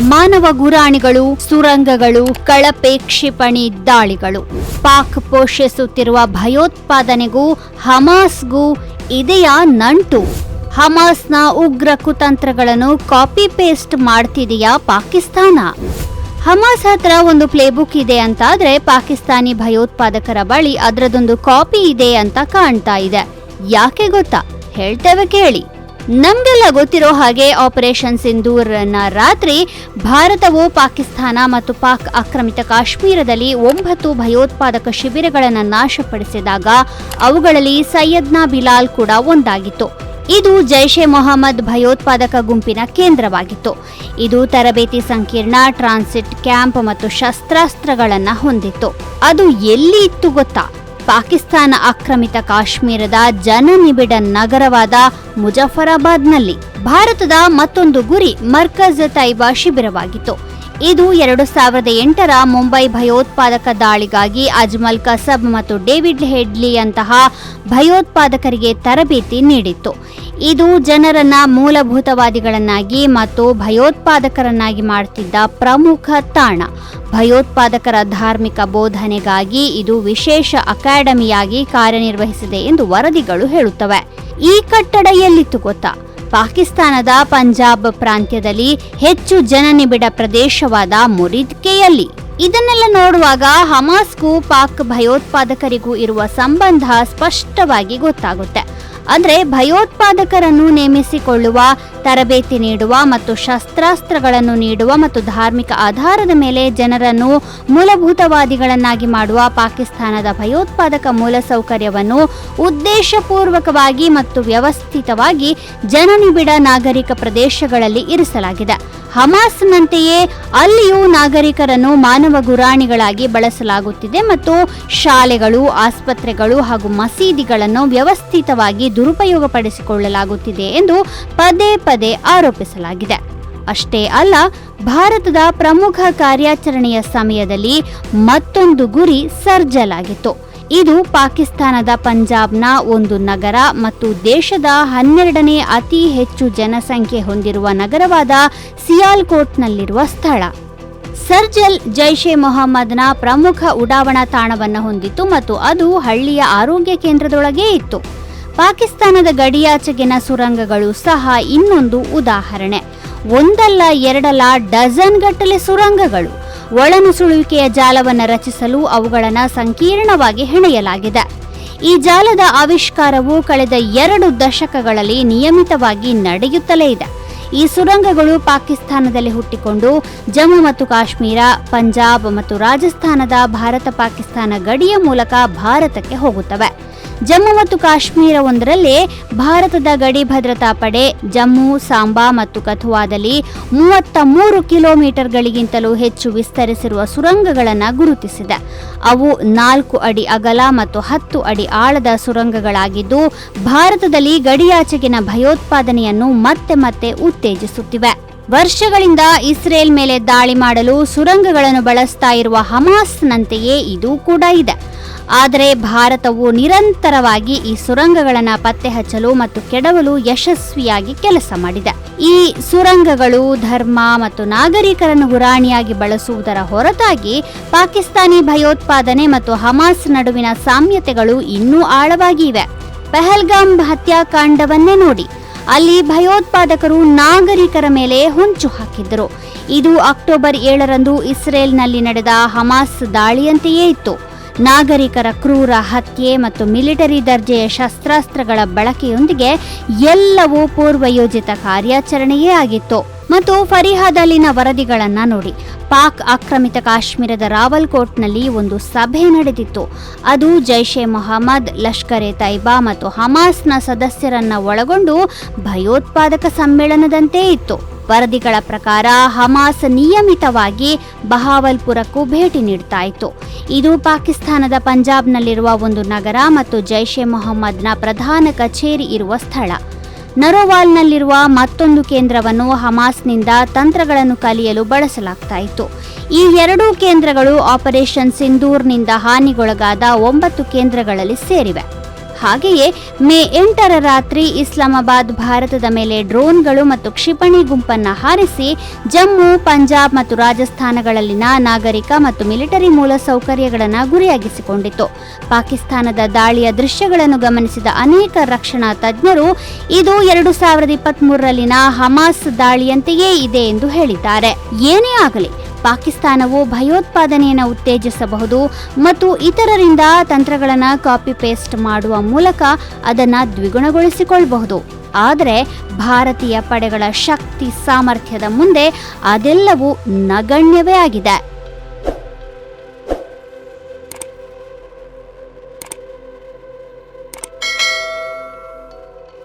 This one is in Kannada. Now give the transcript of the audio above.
ಮಾನವ ಗುರಾಣಿಗಳು, ಸುರಂಗಗಳು, ಕಳಪೆ ಕ್ಷಿಪಣಿ ದಾಳಿಗಳು. ಪಾಕ್ ಪೋಷಿಸುತ್ತಿರುವ ಭಯೋತ್ಪಾದನೆಗೂ ಹಮಾಸ್ಗೂ ಇದೆಯಾ ನಂಟು. ಹಮಾಸ್ನ ಉಗ್ರ ಕುತಂತ್ರಗಳನ್ನು ಕಾಪಿ ಪೇಸ್ಟ್ ಮಾಡ್ತಿದೆಯಾ ಪಾಕಿಸ್ತಾನ? ಹಮಾಸ್ ಹತ್ರ ಒಂದು ಪ್ಲೇಬುಕ್ ಇದೆ ಅಂತಾದ್ರೆ ಪಾಕಿಸ್ತಾನಿ ಭಯೋತ್ಪಾದಕರ ಬಳಿ ಅದರದೊಂದು ಕಾಪಿ ಇದೆ ಅಂತ ಕಾಣ್ತಾ ಇದೆ. ಯಾಕೆ ಗೊತ್ತಾ? ಹೇಳ್ತೇವೆ ಕೇಳಿ. ನಮ್ಗೆಲ್ಲ ಗೊತ್ತಿರೋ ಹಾಗೆ ಆಪರೇಷನ್ ಸಿಂಧೂರ್ನ ರಾತ್ರಿ ಭಾರತವು, ಪಾಕಿಸ್ತಾನ ಮತ್ತು ಪಾಕ್ ಆಕ್ರಮಿತ ಕಾಶ್ಮೀರದಲ್ಲಿ ಒಂಬತ್ತು ಭಯೋತ್ಪಾದಕ ಶಿಬಿರಗಳನ್ನು ನಾಶಪಡಿಸಿದಾಗ ಅವುಗಳಲ್ಲಿ ಸೈಯದ್ನಾ ಬಿಲಾಲ್ ಕೂಡ ಒಂದಾಗಿತ್ತು. ಇದು ಜೈಷ್ ಮೊಹಮ್ಮದ್ ಭಯೋತ್ಪಾದಕ ಗುಂಪಿನ ಕೇಂದ್ರವಾಗಿತ್ತು. ಇದು ತರಬೇತಿ ಸಂಕೀರ್ಣ, ಟ್ರಾನ್ಸಿಟ್ ಕ್ಯಾಂಪ್ ಮತ್ತು ಶಸ್ತ್ರಾಸ್ತ್ರಗಳನ್ನು ಹೊಂದಿತ್ತು. ಅದು ಎಲ್ಲಿ ಇತ್ತು ಗೊತ್ತಾ? ಪಾಕಿಸ್ತಾನ ಆಕ್ರಮಿತ ಕಾಶ್ಮೀರದ ಜನನಿಬಿಡ ನಗರವಾದ ಮುಜಫರಾಬಾದ್ನಲ್ಲಿ ಭಾರತದ ಮತ್ತೊಂದು ಗುರಿ ಮರ್ಕಜ್ ತೈಬಾ ಶಿಬಿರವಾಗಿತ್ತು. ಇದು ಎರಡು ಸಾವಿರದ ಎಂಟರ ಮುಂಬೈ ಭಯೋತ್ಪಾದಕ ದಾಳಿಗಾಗಿ ಅಜ್ಮಲ್ ಕಸಬ್ ಮತ್ತು ಡೇವಿಡ್ ಹೆಡ್ಲಿಯಂತಹ ಭಯೋತ್ಪಾದಕರಿಗೆ ತರಬೇತಿ ನೀಡಿತ್ತು. ಇದು ಜನರನ್ನ ಮೂಲಭೂತವಾದಿಗಳನ್ನಾಗಿ ಮತ್ತು ಭಯೋತ್ಪಾದಕರನ್ನಾಗಿ ಮಾಡುತ್ತಿದ್ದ ಪ್ರಮುಖ ತಾಣ. ಭಯೋತ್ಪಾದಕರ ಧಾರ್ಮಿಕ ಬೋಧನೆಗಾಗಿ ಇದು ವಿಶೇಷ ಅಕಾಡೆಮಿಯಾಗಿ ಕಾರ್ಯನಿರ್ವಹಿಸಿದೆ ಎಂದು ವರದಿಗಳು ಹೇಳುತ್ತವೆ. ಈ ಕಟ್ಟಡ ಎಲ್ಲಿತ್ತು ಗೊತ್ತಾ? ಪಾಕಿಸ್ತಾನದ ಪಂಜಾಬ್ ಪ್ರಾಂತ್ಯದಲ್ಲಿ ಹೆಚ್ಚು ಜನನಿಬಿಡ ಪ್ರದೇಶವಾದ ಮುರಿದ್ಕೆಯಲ್ಲಿ. ಇದನ್ನೆಲ್ಲ ನೋಡುವಾಗ ಹಮಾಸ್ಗೂ ಪಾಕ್ ಭಯೋತ್ಪಾದಕರಿಗೂ ಇರುವ ಸಂಬಂಧ ಸ್ಪಷ್ಟವಾಗಿ ಗೊತ್ತಾಗುತ್ತೆ. ಅಂದ್ರೆ ಭಯೋತ್ಪಾದಕರನ್ನು ನೇಮಿಸಿಕೊಳ್ಳುವ, ತರಬೇತಿ ನೀಡುವ ಮತ್ತು ಶಸ್ತ್ರಾಸ್ತ್ರಗಳನ್ನು ನೀಡುವ ಮತ್ತು ಧಾರ್ಮಿಕ ಆಧಾರದ ಮೇಲೆ ಜನರನ್ನು ಮೂಲಭೂತವಾದಿಗಳನ್ನಾಗಿ ಮಾಡುವ ಪಾಕಿಸ್ತಾನದ ಭಯೋತ್ಪಾದಕ ಮೂಲಸೌಕರ್ಯವನ್ನು ಉದ್ದೇಶಪೂರ್ವಕವಾಗಿ ಮತ್ತು ವ್ಯವಸ್ಥಿತವಾಗಿ ಜನನಿಬಿಡ ನಾಗರಿಕ ಪ್ರದೇಶಗಳಲ್ಲಿ ಇರಿಸಲಾಗಿದೆ. ಹಮಾಸ್ನಂತೆಯೇ ಅಲ್ಲಿಯೂ ನಾಗರಿಕರನ್ನು ಮಾನವ ಗುರಾಣಿಗಳಾಗಿ ಬಳಸಲಾಗುತ್ತಿದೆ ಮತ್ತು ಶಾಲೆಗಳು, ಆಸ್ಪತ್ರೆಗಳು ಹಾಗೂ ಮಸೀದಿಗಳನ್ನು ವ್ಯವಸ್ಥಿತವಾಗಿ ದುರುಪಯೋಗಪಡಿಸಿಕೊಳ್ಳಲಾಗುತ್ತಿದೆ ಎಂದು ಪದೇ ಪದೇ ಆರೋಪಿಸಲಾಗಿದೆ. ಅಷ್ಟೇ ಅಲ್ಲ, ಭಾರತದ ಪ್ರಮುಖ ಕಾರ್ಯಾಚರಣೆಯ ಸಮಯದಲ್ಲಿ ಮತ್ತೊಂದು ಗುರಿ ಸರ್ಜಲಾಗಿತ್ತು. ಇದು ಪಾಕಿಸ್ತಾನದ ಪಂಜಾಬ್ನ ಒಂದು ನಗರ ಮತ್ತು ದೇಶದ ಹನ್ನೆರಡನೇ ಅತಿ ಹೆಚ್ಚು ಜನಸಂಖ್ಯೆ ಹೊಂದಿರುವ ನಗರವಾದ ಸಿಯಾಲ್ಕೋಟ್ನಲ್ಲಿರುವ ಸ್ಥಳ. ಸರ್ಜಲ್ ಜೈಷೆ ಮೊಹಮ್ಮದ್ನ ಪ್ರಮುಖ ಉಡಾವಣಾ ತಾಣವನ್ನು ಹೊಂದಿತ್ತು ಮತ್ತು ಅದು ಹಳ್ಳಿಯ ಆರೋಗ್ಯ ಕೇಂದ್ರದೊಳಗೇ ಇತ್ತು. ಪಾಕಿಸ್ತಾನದ ಗಡಿಯಾಚೆಗಿನ ಸುರಂಗಗಳು ಸಹ ಇನ್ನೊಂದು ಉದಾಹರಣೆ. ಒಂದಲ್ಲ ಎರಡಲ್ಲ ಡಜನ್ ಗಟ್ಟಲೆ ಸುರಂಗಗಳು. ಒಳನುಸುಳುವಿಕೆಯ ಜಾಲವನ್ನು ರಚಿಸಲು ಅವುಗಳನ್ನು ಸಂಕೀರ್ಣವಾಗಿ ಹೆಣೆಯಲಾಗಿದೆ. ಈ ಜಾಲದ ಆವಿಷ್ಕಾರವು ಕಳೆದ ಎರಡು ದಶಕಗಳಲ್ಲಿ ನಿಯಮಿತವಾಗಿ ನಡೆಯುತ್ತಲೇ ಇದೆ. ಈ ಸುರಂಗಗಳು ಪಾಕಿಸ್ತಾನದಲ್ಲಿ ಹುಟ್ಟಿಕೊಂಡು ಜಮ್ಮು ಮತ್ತು ಕಾಶ್ಮೀರ, ಪಂಜಾಬ್ ಮತ್ತು ರಾಜಸ್ಥಾನದ ಭಾರತ ಪಾಕಿಸ್ತಾನ ಗಡಿಯ ಮೂಲಕ ಭಾರತಕ್ಕೆ ಹೋಗುತ್ತವೆ. ಜಮ್ಮು ಮತ್ತು ಕಾಶ್ಮೀರ ಒಂದರಲ್ಲಿ ಭಾರತದ ಗಡಿ ಭದ್ರತಾ ಪಡೆ, ಜಮ್ಮು, ಸಾಂಬಾ ಮತ್ತು ಕಥುವಾದಲ್ಲಿ ಮೂವತ್ತ ಮೂರು ಕಿಲೋಮೀಟರ್ಗಳಿಗಿಂತಲೂ ಹೆಚ್ಚು ವಿಸ್ತರಿಸಿರುವ ಸುರಂಗಗಳನ್ನು ಗುರುತಿಸಿದೆ. ಅವು ನಾಲ್ಕು ಅಡಿ ಅಗಲ ಮತ್ತು ಹತ್ತು ಅಡಿ ಆಳದ ಸುರಂಗಗಳಾಗಿದ್ದು, ಭಾರತದಲ್ಲಿ ಗಡಿಯಾಚೆಗಿನ ಭಯೋತ್ಪಾದನೆಯನ್ನು ಮತ್ತೆ ಮತ್ತೆ ಉತ್ತೇಜಿಸುತ್ತಿವೆ. ವರ್ಷಗಳಿಂದ ಇಸ್ರೇಲ್ ಮೇಲೆ ದಾಳಿ ಮಾಡಲು ಸುರಂಗಗಳನ್ನು ಬಳಸ್ತಾ ಇರುವ ಹಮಾಸ್ನಂತೆಯೇ ಇದು ಕೂಡ ಇದೆ. ಆದರೆ ಭಾರತವು ನಿರಂತರವಾಗಿ ಈ ಸುರಂಗಗಳನ್ನು ಪತ್ತೆ ಹಚ್ಚಲು ಮತ್ತು ಕೆಡವಲು ಯಶಸ್ವಿಯಾಗಿ ಕೆಲಸ ಮಾಡಿದೆ. ಈ ಸುರಂಗಗಳು ಧರ್ಮ ಮತ್ತು ನಾಗರಿಕರನ್ನು ಗುರಾಣಿಯಾಗಿ ಬಳಸುವುದರ ಹೊರತಾಗಿ ಪಾಕಿಸ್ತಾನಿ ಭಯೋತ್ಪಾದನೆ ಮತ್ತು ಹಮಾಸ್ ನಡುವಿನ ಸಾಮ್ಯತೆಗಳು ಇನ್ನೂ ಆಳವಾಗಿ ಇವೆ ಪಹಲ್ಗಾಮ್ ಹತ್ಯಾಕಾಂಡವನ್ನೇ ನೋಡಿ. ಅಲ್ಲಿ ಭಯೋತ್ಪಾದಕರು ನಾಗರಿಕರ ಮೇಲೆ ಹೊಂಚು ಹಾಕಿದ್ದರು. ಇದು ಅಕ್ಟೋಬರ್ ಏಳರಂದು ಇಸ್ರೇಲ್ನಲ್ಲಿ ನಡೆದ ಹಮಾಸ್ ದಾಳಿಯಂತೆಯೇ ಇತ್ತು. ನಾಗರಿಕರ ಕ್ರೂರ ಹತ್ಯೆ ಮತ್ತು ಮಿಲಿಟರಿ ದರ್ಜೆಯ ಶಸ್ತ್ರಾಸ್ತ್ರಗಳ ಬಳಕೆಯೊಂದಿಗೆ ಎಲ್ಲವೂ ಪೂರ್ವಯೋಜಿತ ಕಾರ್ಯಾಚರಣೆಯೇ ಆಗಿತ್ತು. ಮತ್ತು ಫರಿಹಾದಲ್ಲಿನ ವರದಿಗಳನ್ನು ನೋಡಿ. ಪಾಕ್ ಆಕ್ರಮಿತ ಕಾಶ್ಮೀರದ ರಾವಲ್ಕೋಟ್ನಲ್ಲಿ ಒಂದು ಸಭೆ ನಡೆದಿತ್ತು. ಅದು ಜೈಷ್ ಎ ಮೊಹಮ್ಮದ್, ಲಷ್ಕರ್ ಎ ತೈಬಾ ಮತ್ತು ಹಮಾಸ್ನ ಸದಸ್ಯರನ್ನ ಒಳಗೊಂಡು ಭಯೋತ್ಪಾದಕ ಸಮ್ಮೇಳನದಂತೆ ಇತ್ತು. ವರದಿಗಳ ಪ್ರಕಾರ ಹಮಾಸ್ ನಿಯಮಿತವಾಗಿ ಬಹಾವಲ್ಪುರಕ್ಕೂ ಭೇಟಿ ನೀಡ್ತಾ ಇತ್ತು. ಇದು ಪಾಕಿಸ್ತಾನದ ಪಂಜಾಬ್ನಲ್ಲಿರುವ ಒಂದು ನಗರ ಮತ್ತು ಜೈಷ್ ಎ ಮೊಹಮ್ಮದ್ನ ಪ್ರಧಾನ ಕಚೇರಿ ಇರುವ ಸ್ಥಳ. ನರೋವಾಲ್ನಲ್ಲಿರುವ ಮತ್ತೊಂದು ಕೇಂದ್ರವನ್ನು ಹಮಾಸ್ನಿಂದ ತಂತ್ರಗಳನ್ನು ಕಲಿಯಲು ಬಳಸಲಾಗ್ತಾ ಇತ್ತು ಈ ಎರಡೂ ಕೇಂದ್ರಗಳು ಆಪರೇಷನ್ ಸಿಂಧೂರ್ನಿಂದ ಹಾನಿಗೊಳಗಾದ ಒಂಬತ್ತು ಕೇಂದ್ರಗಳಲ್ಲಿ ಸೇರಿವೆ. ಹಾಗೆಯೇ ಮೇ ಎಂಟರ ರಾತ್ರಿ ಇಸ್ಲಾಮಾಬಾದ್ ಭಾರತದ ಮೇಲೆ ಡ್ರೋನ್ಗಳು ಮತ್ತು ಕ್ಷಿಪಣಿ ಗುಂಪನ್ನ ಹಾರಿಸಿ ಜಮ್ಮು, ಪಂಜಾಬ್ ಮತ್ತು ರಾಜಸ್ಥಾನಗಳಲ್ಲಿನ ನಾಗರಿಕ ಮತ್ತು ಮಿಲಿಟರಿ ಮೂಲಸೌಕರ್ಯಗಳನ್ನು ಗುರಿಯಾಗಿಸಿಕೊಂಡಿತು ಪಾಕಿಸ್ತಾನದ ದಾಳಿಯ ದೃಶ್ಯಗಳನ್ನು ಗಮನಿಸಿದ ಅನೇಕ ರಕ್ಷಣಾ ತಜ್ಞರು, ಇದು ಎರಡು ಸಾವಿರದ ಇಪ್ಪತ್ಮೂರರಲ್ಲಿನ ಹಮಾಸ್ ದಾಳಿಯಂತೆಯೇ ಇದೆ ಎಂದು ಹೇಳಿದ್ದಾರೆ. ಏನೇ ಆಗಲಿ ಪಾಕಿಸ್ತಾನವು ಭಯೋತ್ಪಾದನೆಯನ್ನು ಉತ್ತೇಜಿಸಬಹುದು ಮತ್ತು ಇತರರಿಂದ ತಂತ್ರಗಳನ್ನು ಕಾಪಿ ಪೇಸ್ಟ್ ಮಾಡುವ ಮೂಲಕ ಅದನ್ನು ದ್ವಿಗುಣಗೊಳಿಸಿಕೊಳ್ಳಬಹುದು. ಆದರೆ ಭಾರತೀಯ ಪಡೆಗಳ ಶಕ್ತಿ ಸಾಮರ್ಥ್ಯದ ಮುಂದೆ ಅದೆಲ್ಲವೂ ನಗಣ್ಯವೇ ಆಗಿದೆ.